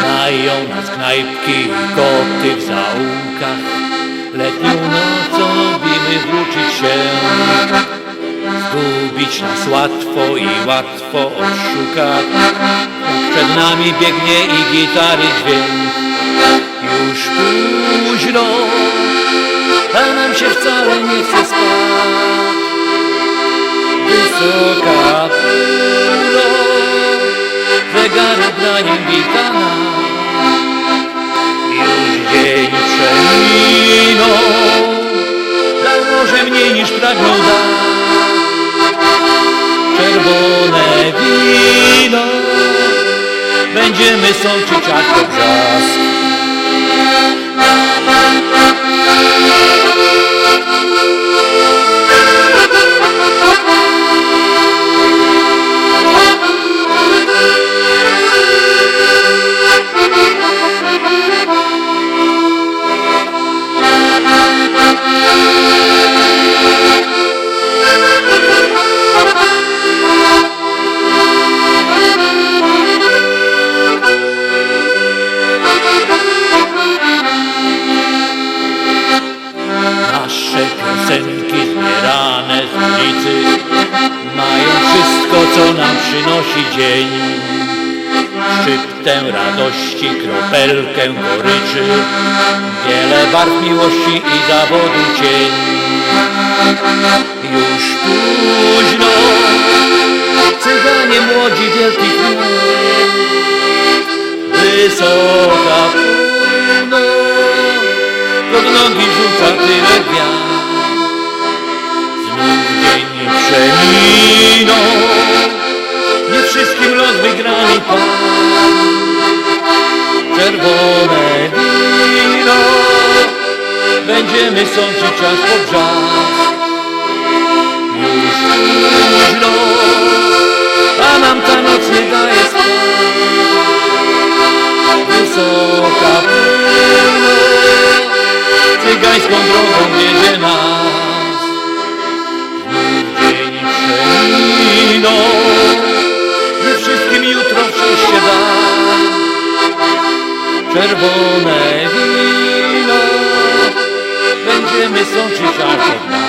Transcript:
Znają nas knajpki i koty w zaułkach. Letnią nocą lubimy włóczyć się. Zgubić nas łatwo i łatwo odszukać. Przed nami biegnie i gitary dźwięk Już późno, a nam się wcale nie chce spać Wysoka północ, zegarek na nim wita Już dzień przeminął, dał może mniej niż pragnął dać Czerwone wino, będziemy sączyć aż po Thank you. Nasze piosenki zbierane z ulicy Mają wszystko, co nam przynosi dzień. Szczyptę radości, kropelkę goryczy Wiele barw miłości i zawodu cień. Już późno Cyganie młodzi wielkich miast rzuca tyle gwiazd. Znów dzień przeminął, nie wszystkim los wygrany pan. Czerwone wino, będziemy sączyć aż po brzask. Już niebieską drogą wiedzie nas. Znów dzień przeminął, my wszystkim jutro przyjście da. Czerwone wino będziemy sączyć alkohol.